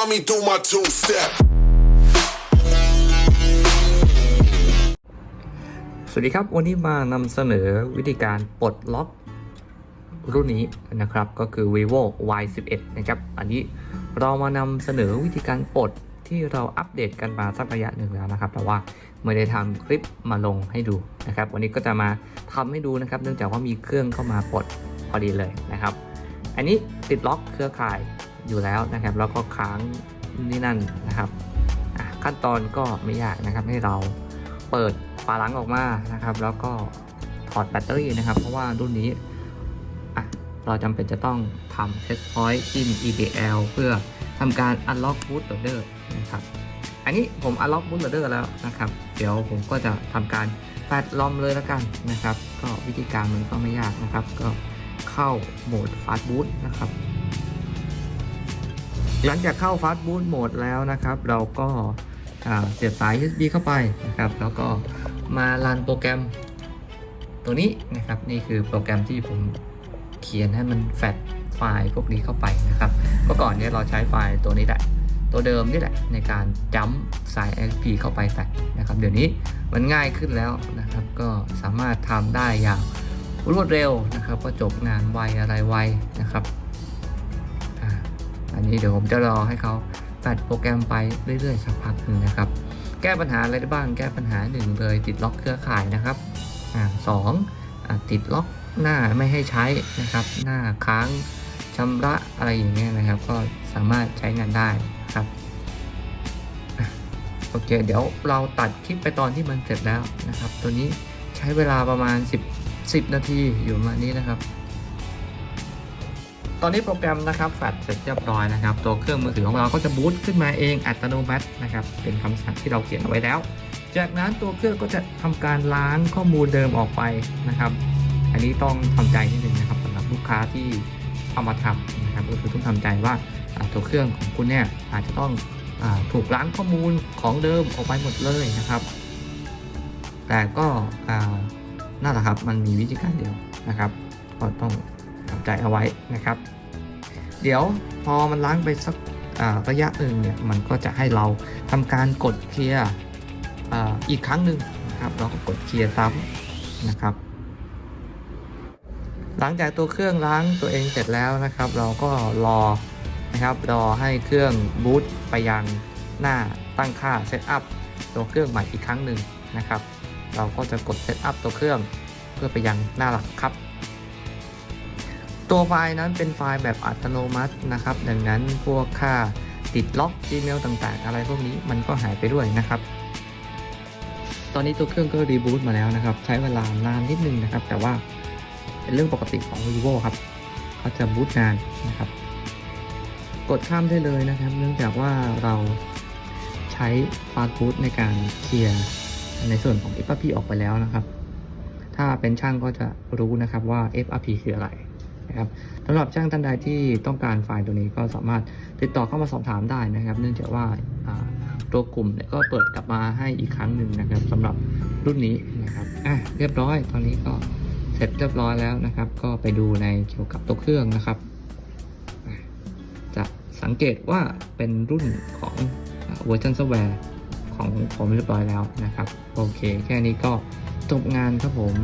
find me through my two step. สวัสดีครับ วันนี้มานำเสนอวิธีการปลดล็อกรุ่นนี้นะครับ ก็คือ vivo y 1 1 นะครับ อันนี้เรามานำเสนอวิธีการปลดที่เราอัปเดตกันมาสักระยะหนึ่งแล้วนะครับ แต่ว่าไม่ได้ทำคลิปมาลงให้ดูนะครับ วันนี้ก็จะมาทำให้ดูนะครับ เนื่องจากว่ามีเครื่องเข้ามาปลดพอดีเลยนะครับ อันนี้ติดล็อกเครือข่าย อยู่แล้วนะครับ แล้วก็ค้างนี่นั่นนะครับขั้นตอนก็ไม่ยากนะครับ ให้เราเปิดฝาหลังออกมานะครับ แล้วก็ถอดแบตเตอรี่นะครับ เพราะว่ารุ่นนี้อะเราจำเป็นจะต้องทำ test point จิ้ม EDL เพื่อทำการ unlock bootloader นะครับอันนี้ผม unlock bootloader แล้วนะครับ เดี๋ยวผมก็จะทำการแฟดลอมเลยแล้วกันนะครับ ก็วิธีการมันก็ไม่ยากนะครับ ก็เข้าโหมด fast boot นะครับ หลังจากเข้า fast boot โหมดแล้วนะครับ เราก็าเสียบสาย USB เข้าไปนะครับ แล้วก็มารันโปรแกรมตัวนี้นะครับ นี่คือโปรแกรมที่ผมเขียนให้มันแฟดไฟล์พวกนี้เข้าไปนะครับเมื่อก่อนเนี้เราใช้ไฟล์ตัวนี้แหละ ตัวเดิมนี่แหละในการจัมสาย SP เข้าไปแฟดนะครับ เดี๋ยวนี้มันง่ายขึ้นแล้วนะครับ ก็สามารถทำได้อย่างรวดเร็วนะครับ ก็จบงานไวอะไรไวนะครับ อันนี้เดี๋ยวผมจะรอให้เขาแฟดโปรแกรมไปเรื่อยๆสักพักหนึ่งนะครับ แก้ปัญหาอะไรได้บ้าง แก้ปัญหาหนึ่งเลยติดล็อกเครือข่ายนะครับอ่าสองอติดล็อกหน้าไม่ให้ใช้นะครับ หน้าค้างชำระอะไรอย่างเงี้ยนะครับ ก็สามารถใช้งานได้ครับโอเค เดี๋ยวเราตัดคลิปไปตอนที่มันเสร็จแล้วนะครับ ตัวนี้ใช้เวลาประมาณ 10 10 นาทีอยู่ประมาณนี้นะครับ ตอนนี้โปรแกรมนะครับแฟลชเสร็จเรียบร้อยนะครับ ตัวเครื่องมือถือของเราก็จะบูตขึ้นมาเองอัตโนมัตินะครับ เป็นคำสั่งที่เราเขียนเอาไว้แล้ว จากนั้นตัวเครื่องก็จะทำการล้างข้อมูลเดิมออกไปนะครับ อันนี้ต้องทำใจนิดนึงนะครับสำหรับลูกค้าที่เอามาทำนะครับ ก็คือต้องทำใจว่าตัวเครื่องของคุณเนี่ยอาจจะต้องอถูกล้างข้อมูลของเดิมออกไปหมดเลยนะครับ แต่ก็อ่านั่นแหละครับมันมีวิธีการเดียวนะครับ ก็ต้องทำใจเอาไว้นะครับ เดี๋ยวพอมันล้างไปสักระยะหนึ่งเนี่ยมันก็จะให้เราทำการกดเคลียร์อ่าอีกครั้งหนึ่งนะครับเราก็กดเคลียร์ซ้ำนะครับ หลังจากตัวเครื่องล้างตัวเองเสร็จแล้วนะครับ เราก็รอนะครับรอให้เครื่องบูตไปยังหน้าตั้งค่าเซตอัพตัวเครื่องใหม่อีกครั้งหนึ่งนะครับ เราก็จะกดเซตอัพตัวเครื่องเพื่อไปยังหน้าหลักครับ ตัวไฟล์นั้นเป็นไฟล์แบบอัตโนมัตินะครับ ดังนั้นพวกค่าติดล็อก Gmail ต่างๆ อะไรพวกนี้มันก็หายไปด้วยนะครับ ตอนนี้ตัวเครื่องก็รีบูตมาแล้วนะครับ ใช้เวลานานนิดนึงนะครับ แต่ว่าเป็นเรื่องปกติของ vivo ครับเขาจะบูตนานนะครับ กดข้ามได้เลยนะครับ เนื่องจากว่าเราใช้ฟาสต์บูตในการเคลียร์ในส่วนของ FRP ออกไปแล้วนะครับ ถ้าเป็นช่างก็จะรู้นะครับว่า FRP คืออะไร นะครับสำหรับช่างท่านใดที่ต้องการไฟล์ตัวนี้ก็สามารถติดต่อเข้ามาสอบถามได้นะครับ เนื่องจากว่าตัวกลุ่มเนี่ยก็เปิดกลับมาให้อีกครั้งหนึ่งนะครับสำหรับรุ่นนี้นะครับอะเรียบร้อยตอนนี้ก็เสร็จเรียบร้อยแล้วนะครับ ก็ไปดูในเกี่ยวกับตัวเครื่องนะครับ จะสังเกตว่าเป็นรุ่นของเวอร์ชันซอฟต์แวร์ของผมเรียบร้อยแล้วนะครับ โอเค แค่นี้ก็จบงานครับผม